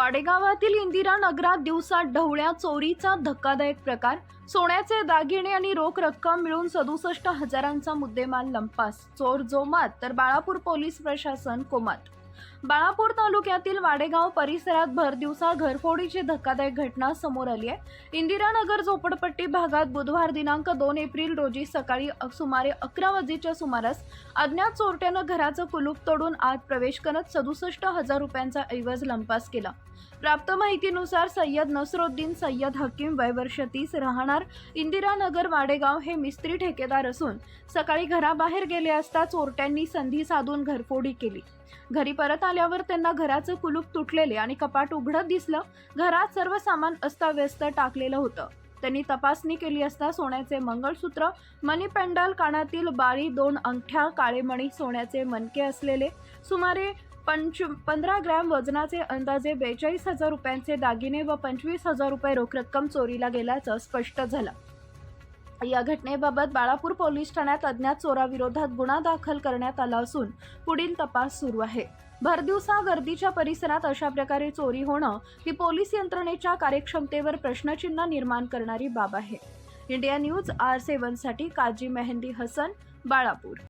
वाडेगावातील इंदिरा नगरात दिवसा ढवळ्या चोरीचा धक्कादायक प्रकार सोन्याचे दागिने आणि रोख रक्कम मिळून सदुसष्ट हजारांचा मुद्देमाल लंपास चोर जोमात तर बाळापूर पोलीस प्रशासन कोमात. बाळापूर तालुक्यातील वाडेगाव परिसरात भरदिवसा घरफोडीची धक्कादायक घटना समोर आली आहे. इंदिरानगर झोपडपट्टी भागात बुधवार दिनांक दोन एप्रिल रोजी सकाळी सुमारे अकरा वाजेच्या सुमारास अज्ञात चोरट्यानं घराचं कुलूप तोडून आत प्रवेश करत सदुसष्ट हजार रुपयांचा ऐवज लंपास केला. प्राप्त माहितीनुसार सय्यद नसरुद्दीन सय्यद हकीम वय वर्ष तीस राहणार इंदिरानगर वाडेगाव हे मिस्त्री ठेकेदार असून सकाळी घराबाहेर गेले असता चोरट्यांनी संधी साधून घरफोडी केली. घरी परत आल्यावर त्यांना घराचं कुलूप तुटलेले आणि कपाट उघडत दिसलं घरात सर्व सामान अस्ताव्यस्त टाकलेलं होतं. त्यांनी तपासणी केली असता सोन्याचे मंगळसूत्र मनी पेंडल कानातील बाळी दोन अंगठ्या काळेमणी सोन्याचे मनके असलेले सुमारे पंच पंधरा ग्रॅम वजनाचे अंदाजे बेचाळीस हजार रुपयांचे दागिने व पंचवीस हजार रुपये रोख रक्कम चोरीला गेल्याचं स्पष्ट झालं. या घटनेबाबत बाळापूर पोलीस ठाण्यात अज्ञात चोराविरोधात गुन्हा दाखल करण्यात आला असून पुढील तपास सुरू आहे. भरदिवसा गर्दीच्या परिसरात अशा प्रकारे चोरी होणं ही पोलीस यंत्रणेच्या कार्यक्षमतेवर प्रश्नचिन्ह निर्माण करणारी बाब आहे. इंडिया न्यूज आर सेव्हनसाठी काजी मेहंदी हसन बाळापूर.